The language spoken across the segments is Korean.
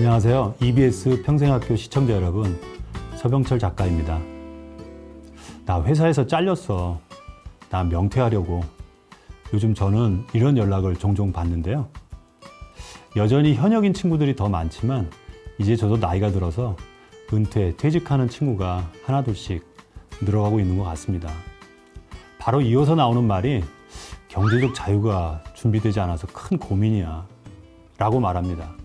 안녕하세요. EBS 평생학교 시청자 여러분. 서병철 작가입니다. 나 회사에서 잘렸어. 나 명퇴하려고. 요즘 저는 이런 연락을 종종 받는데요. 여전히 현역인 친구들이 더 많지만 이제 저도 나이가 들어서 은퇴, 퇴직하는 친구가 하나둘씩 늘어가고 있는 것 같습니다. 바로 이어서 나오는 말이 경제적 자유가 준비되지 않아서 큰 고민이야. 라고 말합니다.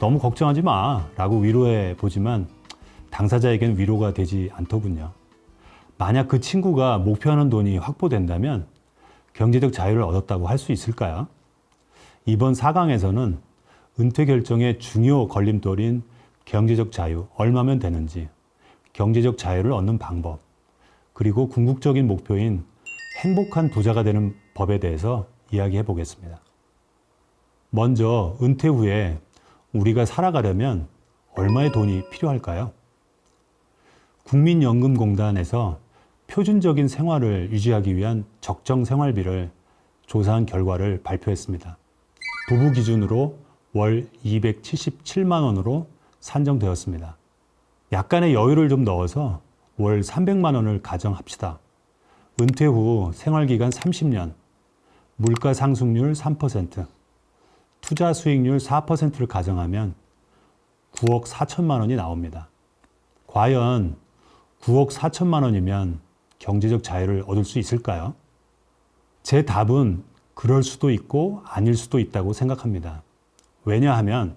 너무 걱정하지 마. 라고 위로해 보지만 당사자에겐 위로가 되지 않더군요. 만약 그 친구가 목표하는 돈이 확보된다면 경제적 자유를 얻었다고 할 수 있을까요? 이번 4강에서는 은퇴 결정의 중요 걸림돌인 경제적 자유, 얼마면 되는지, 경제적 자유를 얻는 방법, 그리고 궁극적인 목표인 행복한 부자가 되는 법에 대해서 이야기해 보겠습니다. 먼저 은퇴 후에 우리가 살아가려면 얼마의 돈이 필요할까요? 국민연금공단에서 표준적인 생활을 유지하기 위한 적정 생활비를 조사한 결과를 발표했습니다. 부부 기준으로 월 277만 원으로 산정되었습니다. 약간의 여유를 좀 넣어서 월 300만 원을 가정합시다. 은퇴 후 생활기간 30년, 물가 상승률 3%, 투자 수익률 4%를 가정하면 9억 4천만 원이 나옵니다. 과연 9억 4천만 원이면 경제적 자유를 얻을 수 있을까요? 제 답은 그럴 수도 있고 아닐 수도 있다고 생각합니다. 왜냐하면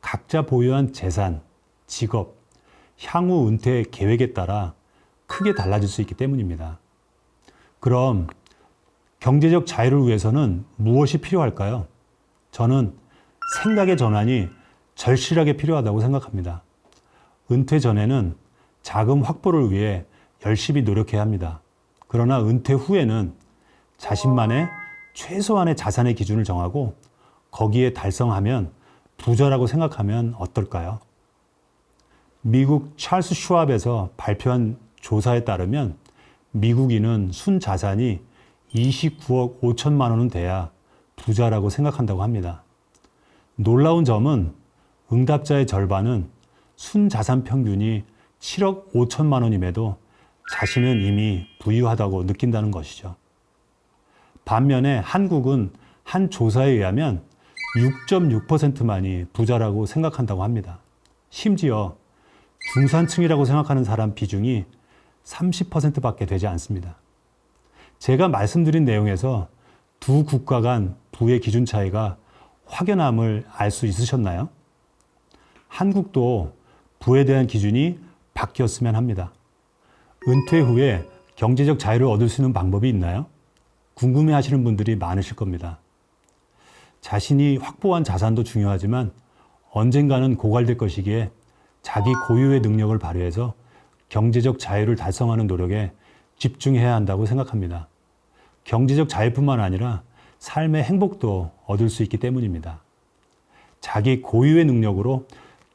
각자 보유한 재산, 직업, 향후 은퇴 계획에 따라 크게 달라질 수 있기 때문입니다. 그럼 경제적 자유를 위해서는 무엇이 필요할까요? 저는 생각의 전환이 절실하게 필요하다고 생각합니다. 은퇴 전에는 자금 확보를 위해 열심히 노력해야 합니다. 그러나 은퇴 후에는 자신만의 최소한의 자산의 기준을 정하고 거기에 달성하면 부자라고 생각하면 어떨까요? 미국 찰스 슈왑에서 발표한 조사에 따르면 미국인은 순 자산이 29억 5천만 원은 돼야 부자라고 생각한다고 합니다. 놀라운 점은 응답자의 절반은 순 자산 평균이 7억 5천만 원임에도 자신은 이미 부유하다고 느낀다는 것이죠. 반면에 한국은 한 조사에 의하면 6.6%만이 부자라고 생각한다고 합니다. 심지어 중산층이라고 생각하는 사람 비중이 30%밖에 되지 않습니다. 제가 말씀드린 내용에서 두 국가 간 부의 기준 차이가 확연함을 알 수 있으셨나요? 한국도 부에 대한 기준이 바뀌었으면 합니다. 은퇴 후에 경제적 자유를 얻을 수 있는 방법이 있나요? 궁금해 하시는 분들이 많으실 겁니다. 자신이 확보한 자산도 중요하지만 언젠가는 고갈될 것이기에 자기 고유의 능력을 발휘해서 경제적 자유를 달성하는 노력에 집중해야 한다고 생각합니다. 경제적 자유뿐만 아니라 삶의 행복도 얻을 수 있기 때문입니다. 자기 고유의 능력으로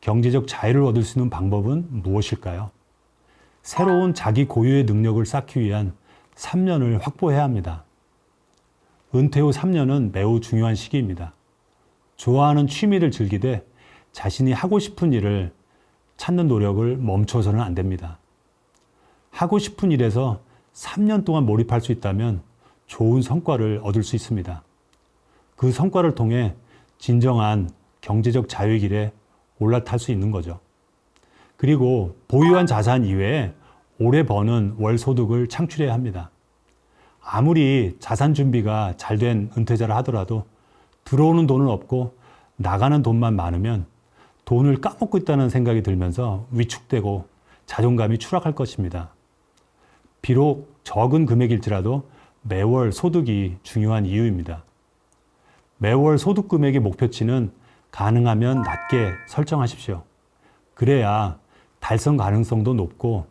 경제적 자유를 얻을 수 있는 방법은 무엇일까요? 새로운 자기 고유의 능력을 쌓기 위한 3년을 확보해야 합니다. 은퇴 후 3년은 매우 중요한 시기입니다. 좋아하는 취미를 즐기되 자신이 하고 싶은 일을 찾는 노력을 멈춰서는 안 됩니다. 하고 싶은 일에서 3년 동안 몰입할 수 있다면 좋은 성과를 얻을 수 있습니다. 그 성과를 통해 진정한 경제적 자유의 길에 올라탈 수 있는 거죠. 그리고 보유한 자산 이외에 오래 버는 월 소득을 창출해야 합니다. 아무리 자산 준비가 잘 된 은퇴자라 하더라도 들어오는 돈은 없고 나가는 돈만 많으면 돈을 까먹고 있다는 생각이 들면서 위축되고 자존감이 추락할 것입니다. 비록 적은 금액일지라도 매월 소득이 중요한 이유입니다. 매월 소득 금액의 목표치는 가능하면 낮게 설정하십시오. 그래야 달성 가능성도 높고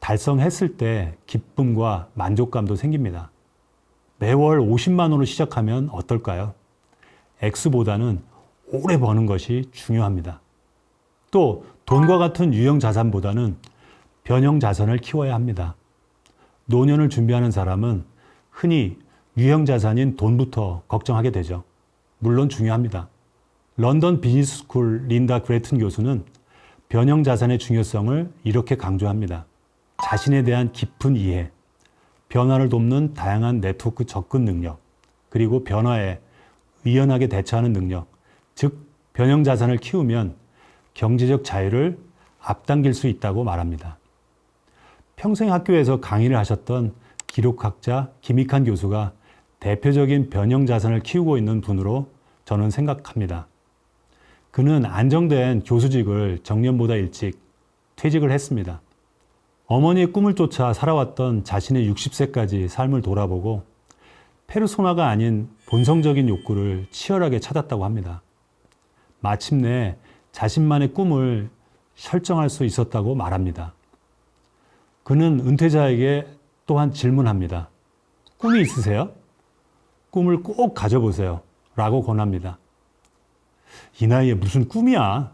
달성했을 때 기쁨과 만족감도 생깁니다. 매월 50만 원으로 시작하면 어떨까요? X보다는 오래 버는 것이 중요합니다. 또 돈과 같은 유형 자산보다는 변형 자산을 키워야 합니다. 노년을 준비하는 사람은 흔히 유형 자산인 돈부터 걱정하게 되죠. 물론 중요합니다. 런던 비즈니스 스쿨 린다 그레튼 교수는 변형 자산의 중요성을 이렇게 강조합니다. 자신에 대한 깊은 이해, 변화를 돕는 다양한 네트워크 접근 능력, 그리고 변화에 의연하게 대처하는 능력, 즉 변형 자산을 키우면 경제적 자유를 앞당길 수 있다고 말합니다. 평생 학교에서 강의를 하셨던 기록학자 김익한 교수가 대표적인 변형 자산을 키우고 있는 분으로 저는 생각합니다. 그는 안정된 교수직을 정년보다 일찍 퇴직을 했습니다. 어머니의 꿈을 쫓아 살아왔던 자신의 60세까지 삶을 돌아보고 페르소나가 아닌 본성적인 욕구를 치열하게 찾았다고 합니다. 마침내 자신만의 꿈을 설정할 수 있었다고 말합니다. 그는 은퇴자에게 또한 질문합니다. 꿈이 있으세요? 꿈을 꼭 가져보세요. 라고 권합니다. 이 나이에 무슨 꿈이야?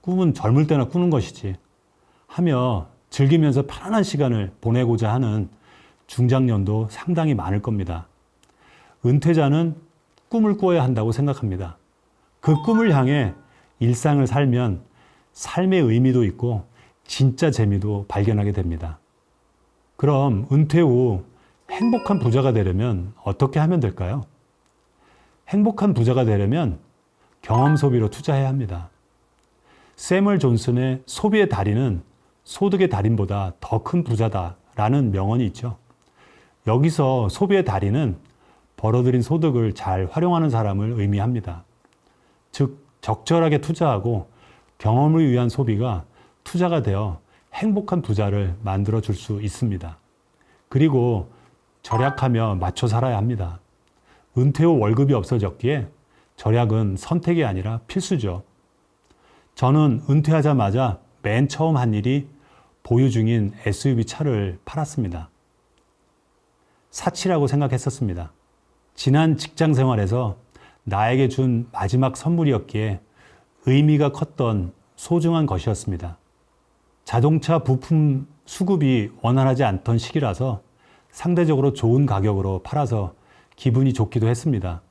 꿈은 젊을 때나 꾸는 것이지. 하며 즐기면서 편안한 시간을 보내고자 하는 중장년도 상당히 많을 겁니다. 은퇴자는 꿈을 꿔야 한다고 생각합니다. 그 꿈을 향해 일상을 살면 삶의 의미도 있고 진짜 재미도 발견하게 됩니다. 그럼 은퇴 후 행복한 부자가 되려면 어떻게 하면 될까요? 행복한 부자가 되려면 경험 소비로 투자해야 합니다. 세물 존슨의 소비의 달인은 소득의 달인보다 더 큰 부자다라는 명언이 있죠. 여기서 소비의 달인은 벌어들인 소득을 잘 활용하는 사람을 의미합니다. 즉, 적절하게 투자하고 경험을 위한 소비가 투자가 되어 행복한 부자를 만들어 줄 수 있습니다. 그리고 절약하며 맞춰 살아야 합니다. 은퇴 후 월급이 없어졌기에 절약은 선택이 아니라 필수죠. 저는 은퇴하자마자 맨 처음 한 일이 보유 중인 SUV 차를 팔았습니다. 사치라고 생각했었습니다. 지난 직장 생활에서 나에게 준 마지막 선물이었기에 의미가 컸던 소중한 것이었습니다. 자동차 부품 수급이 원활하지 않던 시기라서 상대적으로 좋은 가격으로 팔아서 기분이 좋기도 했습니다.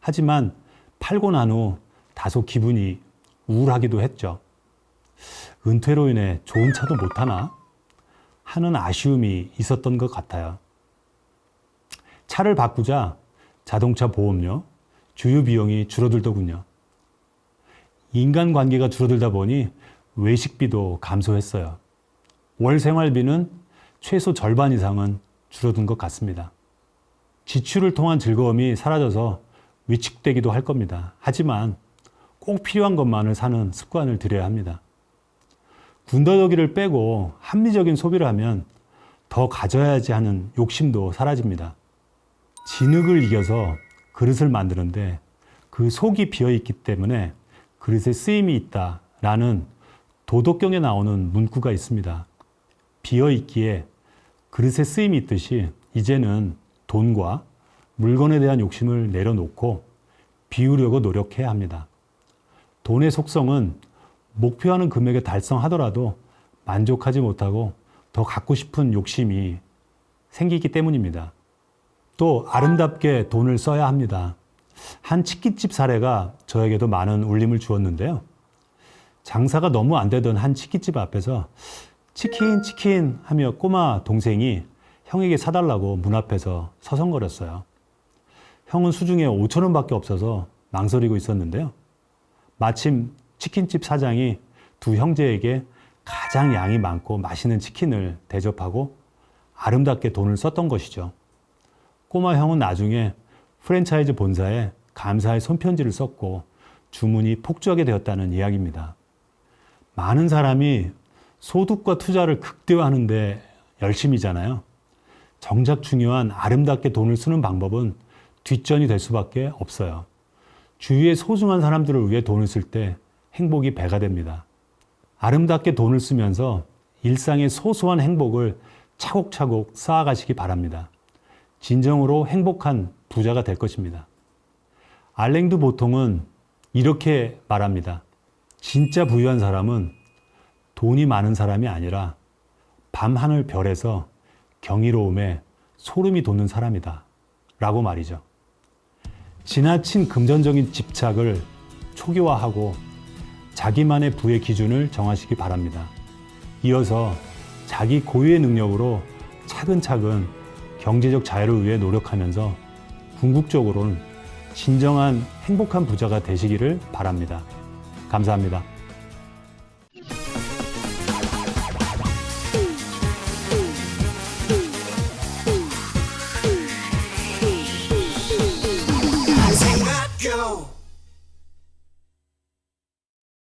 하지만 팔고 난 후 다소 기분이 우울하기도 했죠. 은퇴로 인해 좋은 차도 못 타나? 하는 아쉬움이 있었던 것 같아요. 차를 바꾸자 자동차 보험료, 주유 비용이 줄어들더군요. 인간관계가 줄어들다 보니 외식비도 감소했어요. 월 생활비는 최소 절반 이상은 줄어든 것 같습니다. 지출을 통한 즐거움이 사라져서 위축되기도 할 겁니다. 하지만 꼭 필요한 것만을 사는 습관을 들여야 합니다. 군더더기를 빼고 합리적인 소비를 하면 더 가져야지 하는 욕심도 사라집니다. 진흙을 이겨서 그릇을 만드는데 그 속이 비어 있기 때문에 그릇에 쓰임이 있다라는 도덕경에 나오는 문구가 있습니다. 비어 있기에 그릇에 쓰임이 있듯이 이제는 돈과 물건에 대한 욕심을 내려놓고 비우려고 노력해야 합니다. 돈의 속성은 목표하는 금액에 달성하더라도 만족하지 못하고 더 갖고 싶은 욕심이 생기기 때문입니다. 또 아름답게 돈을 써야 합니다. 한 치킨집 사례가 저에게도 많은 울림을 주었는데요. 장사가 너무 안 되던 한 치킨집 앞에서 치킨, 치킨 하며 꼬마 동생이 형에게 사달라고 문 앞에서 서성거렸어요. 형은 수중에 5천 원밖에 없어서 망설이고 있었는데요. 마침 치킨집 사장이 두 형제에게 가장 양이 많고 맛있는 치킨을 대접하고 아름답게 돈을 썼던 것이죠. 꼬마 형은 나중에 프랜차이즈 본사에 감사의 손편지를 썼고 주문이 폭주하게 되었다는 이야기입니다. 많은 사람이 소득과 투자를 극대화하는데 열심이잖아요. 정작 중요한 아름답게 돈을 쓰는 방법은 뒷전이 될 수밖에 없어요. 주위의 소중한 사람들을 위해 돈을 쓸 때 행복이 배가 됩니다. 아름답게 돈을 쓰면서 일상의 소소한 행복을 차곡차곡 쌓아가시기 바랍니다. 진정으로 행복한 부자가 될 것입니다. 알랭드 보통은 이렇게 말합니다. 진짜 부유한 사람은 돈이 많은 사람이 아니라 밤하늘 별에서 경이로움에 소름이 돋는 사람이다. 라고 말이죠. 지나친 금전적인 집착을 초기화하고 자기만의 부의 기준을 정하시기 바랍니다. 이어서 자기 고유의 능력으로 차근차근 경제적 자유를 위해 노력하면서 궁극적으로는 진정한 행복한 부자가 되시기를 바랍니다. 감사합니다.